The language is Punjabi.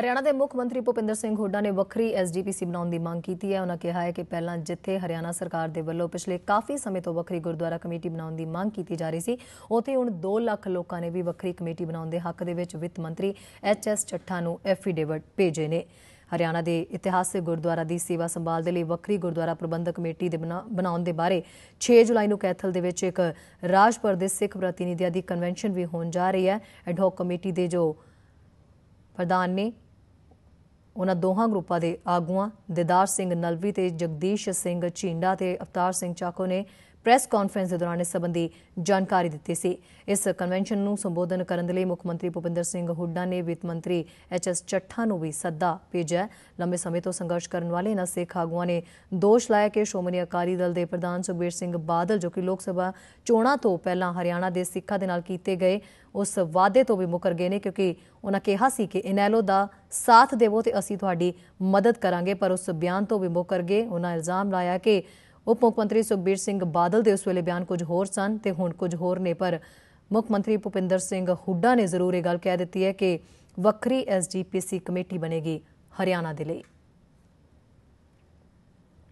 ਹਰਿਆਣਾ ਦੇ ਮੁੱਖ ਮੰਤਰੀ ਭੁਪਿੰਦਰ ਸਿੰਘ ਹੁੱਡਾ ਨੇ ਵੱਖਰੀ ਐਸਜੀਪੀਸੀ ਬਣਾਉਣ ਦੀ ਮੰਗ ਕੀਤੀ ਹੈ। ਉਹਨਾਂ ਕਿਹਾ ਹੈ ਕਿ ਪਹਿਲਾਂ ਜਿੱਥੇ ਹਰਿਆਣਾ ਸਰਕਾਰ ਦੇ ਵੱਲੋਂ ਪਿਛਲੇ ਕਾਫੀ ਸਮੇਂ ਤੋਂ ਵੱਖਰੀ ਗੁਰਦੁਆਰਾ ਕਮੇਟੀ ਬਣਾਉਣ ਦੀ ਮੰਗ ਕੀਤੀ ਜਾ ਰਹੀ ਸੀ, ਉੱਥੇ ਹੁਣ 2 ਲੱਖ ਲੋਕਾਂ ਨੇ ਵੀ ਵੱਖਰੀ ਕਮੇਟੀ ਬਣਾਉਣ ਦੇ ਹੱਕ ਦੇ ਵਿੱਚ ਵਿੱਤ ਮੰਤਰੀ ਐਚਐਸ ਚੱਠਾ ਨੂੰ ਐਫੀਡੇਵਿਟ ਭੇਜੇ ਨੇ। ਹਰਿਆਣਾ ਦੇ ਇਤਿਹਾਸਿਕ ਗੁਰਦੁਆਰਾ ਦੀ ਸੇਵਾ ਸੰਭਾਲ ਦੇ ਲਈ ਵੱਖਰੀ ਗੁਰਦੁਆਰਾ ਪ੍ਰਬੰਧਕ ਕਮੇਟੀ ਦੇ ਬਣਾ- ਬਣਾਉਣ ਦੇ ਬਾਰੇ 6 ਜੁਲਾਈ ਨੂੰ ਕੈਥਲ ਦੇ ਵਿੱਚ ਇੱਕ ਰਾਜਪੁਰ ਦੇ ਸਿੱਖ ਪ੍ਰਤੀਨਿਧੀਆਂ ਦੀ ਕਨਵੈਨਸ਼ਨ ਵੀ ਹੋਣ ਜਾ ਰਹੀ ਹੈ। ਐਡਹੌਕ ਕਮੇਟੀ ਦੇ ਜੋ ਪ੍ਰਧਾਨ ਨੇ ਉਹਨਾਂ ਦੋਹਾਂ ਗਰੁੱਪਾਂ ਦੇ ਆਗੂਆਂ, ਦਿਦਾਰ ਸਿੰਘ ਨਲਵੀ ਤੇ ਜਗਦੀਸ਼ ਸਿੰਘ ਝੀਂਡਾ ਤੇ ਅਵਤਾਰ ਸਿੰਘ ਚਾਕੋ ਨੇ ਪ੍ਰੈਸ ਕਾਨਫਰੰਸ ਦੇ ਦੌਰਾਨ ਇਸ ਸੰਬੰਧੀ ਜਾਣਕਾਰੀ ਦਿੱਤੀ ਸੀ। ਇਸ ਕਨਵੈਨਸ਼ਨ ਨੂੰ ਸੰਬੋਧਨ ਕਰਨ ਦੇ ਲਈ ਮੁੱਖ ਮੰਤਰੀ ਭੁਪਿੰਦਰ ਸਿੰਘ ਹੁੱਡਾ ਨੇ ਵਿੱਤ ਮੰਤਰੀ ਐਚਐਸ ਚੱਠਾ ਨੂੰ ਵੀ ਸੱਦਾ ਭੇਜਿਆ ਲੰਬੇ ਸਮੇਂ ਤੋਂ ਸੰਘਰਸ਼ ਕਰਨ ਵਾਲੇ ਇਹਨਾਂ ਸਿੱਖ ਆਗੂਆਂ ਨੇ ਦੋਸ਼ ਲਾਇਆ ਕਿ ਸ਼੍ਰੋਮਣੀ ਅਕਾਲੀ ਦਲ ਦੇ ਪ੍ਰਧਾਨ ਸੁਖਬੀਰ ਸਿੰਘ ਬਾਦਲ, ਜੋ ਕਿ ਲੋਕ ਸਭਾ ਚੋਣਾਂ ਤੋਂ ਪਹਿਲਾਂ ਹਰਿਆਣਾ ਦੇ ਸਿੱਖਾਂ ਦੇ ਨਾਲ ਕੀਤੇ ਗਏ, ਉਸ ਵਾਅਦੇ ਤੋਂ ਵੀ ਮੁਕਰ ਗਏ ਨੇ, ਕਿਉਂਕਿ ਉਹਨਾਂ ਕਿਹਾ ਸੀ ਕਿ ਇਨੈਲੋ ਦਾ ਸਾਥ ਦੇਵੋ ਤੇ ਅਸੀਂ ਤੁਹਾਡੀ ਮਦਦ ਕਰਾਂਗੇ, ਪਰ ਉਸ ਬਿਆਨ ਤੋਂ ਵੀ ਮੁਕਰ ਗਏ। ਉਹਨਾਂ ਇਲਜ਼ਾਮ ਲਾਇਆ ਕਿ ਉਪ ਮੁੱਖ ਮੰਤਰੀ ਸੁਖਬੀਰ ਸਿੰਘ ਬਾਦਲ ਦੇ ਉਸ ਵੇਲੇ ਬਿਆਨ ਕੁਝ ਹੋਰ ਸਨ ਤੇ ਹੁਣ ਕੁਝ ਹੋਰ ਨੇ, ਪਰ ਮੁੱਖ ਮੰਤਰੀ ਭੁਪਿੰਦਰ ਸਿੰਘ ਹੁੱਡਾ ਨੇ ਜ਼ਰੂਰ ਇਹ ਗੱਲ ਕਹਿ ਦਿੱਤੀ ਹੈ ਕਿ ਵੱਖਰੀ ਐਸਜੀਪੀਸੀ ਕਮੇਟੀ ਬਣੇਗੀ ਹਰਿਆਣਾ ਦੇ ਲਈ।